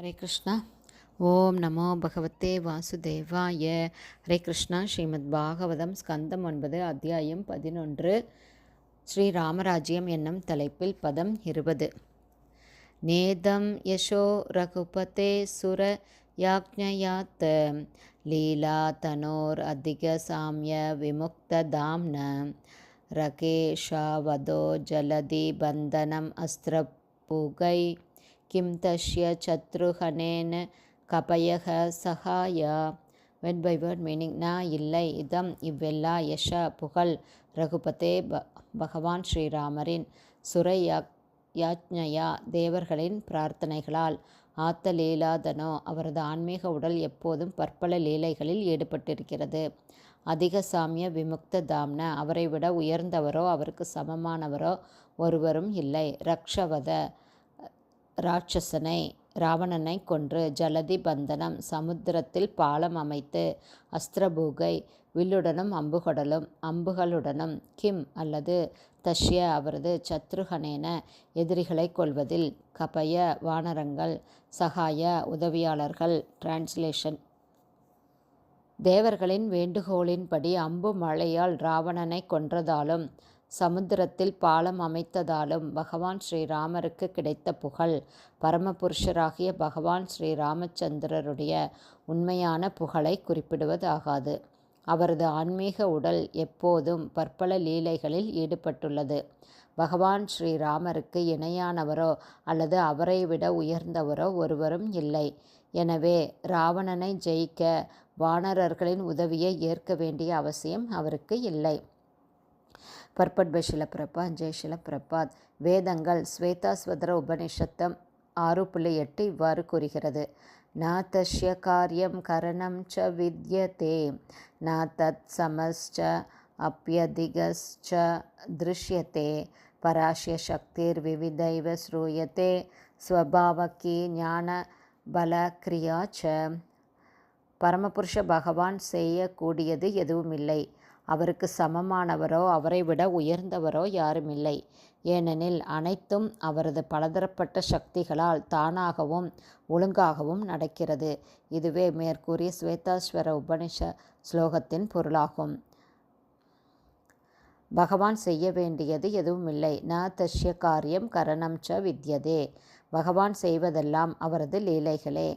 ஹரே கிருஷ்ணா. ஓம் நமோ பகவத்தே வாசுதேவாய. ஹரே கிருஷ்ணா ஸ்ரீமத் பாகவதம் ஸ்கந்தம் ஒன்பது அத்தியாயம் பதினொன்று. ஸ்ரீ ராமராஜ்யம் என்னும் தலைப்பில் பதம் இருபது. நேதம் யசோ ரகுபதே சுர யாக்ஞயாத் லீலா தனோர் அதிக சாமிய விமுக்த தாம்ன. ரகேஷாவதோ ஜலதி பந்தனம் அஸ்திரபூகை கிம் தஷ்ய சத்ருஹனேன கபயக சகாயா வெட் பை வேர்ட் மீனிங் நான் இல்லை இதம் இவ்வெல்லா யஷ புகழ் ரகுபதே ப பகவான் ஸ்ரீராமரின் சுரை யாஜ்ஞயா தேவர்களின் பிரார்த்தனைகளால் ஆத்த லீலாதனோ அவரது ஆன்மீக உடல் எப்போதும் பற்பல லீலைகளில் ஈடுபட்டிருக்கிறது. அதிக சாமிய விமுக்த தாம்ன அவரை விட உயர்ந்தவரோ அவருக்கு சமமானவரோ ஒருவரும் இல்லை. ரக்ஷவத ராட்சசனை ராவணனை கொன்று ஜலதி பந்தனம் சமுத்திரத்தில் பாலம் அமைத்து அஸ்திரபூகை வில்லுடனும் அம்புகடலும் அம்புகளுடனும் கிம் அல்லது தஷ்ய அவரது சத்ருகனேன எதிரிகளை கொள்வதில் கபய வானரங்கள் சகாய உதவியாளர்கள் டிரான்ஸ்லேஷன். தேவர்களின் வேண்டுகோளின்படி அம்பு மழையால் ராவணனை கொன்றதாலும் சமுத்திரத்தில் பாலம் அமைத்ததாலும் பகவான் ஸ்ரீராமருக்கு கிடைத்த புகழ். பரமபுருஷராகிய பகவான் ஸ்ரீ ராமச்சந்திரருடைய உண்மையான புகழை குறிப்பிடுவதாகாது. அவரது ஆன்மீக உடல் எப்போதும் பற்பல லீலைகளில் ஈடுபட்டுள்ளது. பகவான் ஸ்ரீராமருக்கு இணையானவரோ அல்லது அவரை விட உயர்ந்தவரோ ஒருவரும் இல்லை. எனவே ராவணனை ஜெயிக்க வானரர்களின் உதவியை ஏற்க வேண்டிய அவசியம் அவருக்கு இல்லை. பர்பட் பை ஷிலப்பிரபாத் ஜெய் வேதங்கள் ஸ்வேதாஸ்வதர உபனிஷத்தம் ஆறு புள்ளி எட்டு இவ்வாறு கூறுகிறது. ந காரியம் கரணம் ச வித்யதே ந தத் சமஸ்ச அப்பியதிகஸ்ச திருஷ்யத்தே பராஷ்ய சக்திர் விவிதைவ ஸ்ரூயத்தே ஸ்வபாவக்கி ஞான பலக்ரியா ச. பரமபுருஷ பகவான் செய்யக்கூடியது எதுவும் இல்லை அவருக்கு சமமானவரோ அவரை விட உயர்ந்தவரோ யாருமில்லை. ஏனெனில் அனைத்தும் அவரது பலதரப்பட்ட சக்திகளால் தானாகவும் ஒழுங்காகவும் நடக்கிறது. இதுவே மேற்கூறிய ஸ்வேதாஸ்வர உபனிஷ ஸ்லோகத்தின் பொருளாகும். பகவான் செய்ய வேண்டியது எதுவும் இல்லை ந தஷ்ய காரியம் கரணம் ச வித்யதே. பகவான் செய்வதெல்லாம் அவரது லீலைகளே.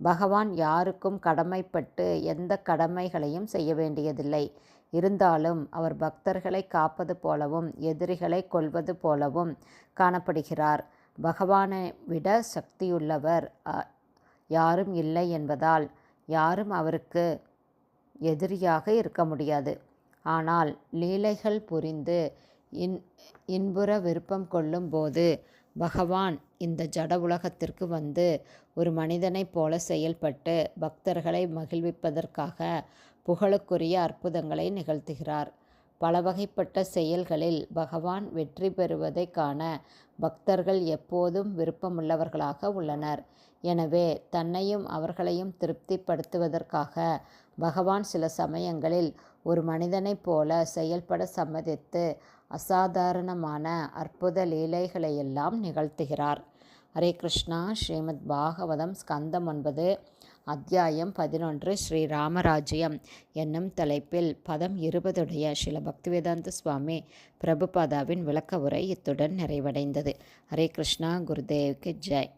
பகவான் யாருக்கும் கடமைப்பட்டு எந்த கடமைகளையும் செய்ய வேண்டியதில்லை. இருந்தாலும் அவர் பக்தர்களை காப்பது போலவும் எதிரிகளை கொள்வது போலவும் காணப்படுகிறார். பகவானை விட சக்தியுள்ளவர் யாரும் இல்லை என்பதால் யாரும் அவருக்கு எதிரியாக இருக்க முடியாது. ஆனால் லீலைகள் புரிந்து இன் இன்புற விருப்பம் கொள்ளும் போது பகவான் இந்த ஜட உலகத்திற்கு வந்து ஒரு மனிதனைப் போல செயல்பட்டு பக்தர்களை மகிழ்விப்பதற்காக புகழுக்குரிய அற்புதங்களை நிகழ்த்துகிறார். பல வகைப்பட்ட செயல்களில் பகவான் வெற்றி பெறுவதை காண பக்தர்கள் எப்போதும் விருப்பமுள்ளவர்களாக உள்ளனர். எனவே தன்னையும் அவர்களையும் திருப்திப்படுத்துவதற்காக பகவான் சில சமயங்களில் ஒரு மனிதனைப் போல செயல்பட சம்மதித்து அசாதாரணமான அற்புத லீலைகளையெல்லாம் நிகழ்த்துகிறார். ஹரே கிருஷ்ணா. ஸ்ரீமத் பாகவதம் ஸ்கந்தம் ஒன்பது அத்தியாயம் பதினொன்று ஸ்ரீ ராமராஜ்யம் என்னும் தலைப்பில் பதம் இருபதுடைய ஸ்ரீல பக்திவேதாந்த சுவாமி பிரபுபாதாவின் விளக்க உரை இத்துடன் நிறைவடைந்தது. ஹரே கிருஷ்ணா. குருதேவ்க்கு ஜெய்.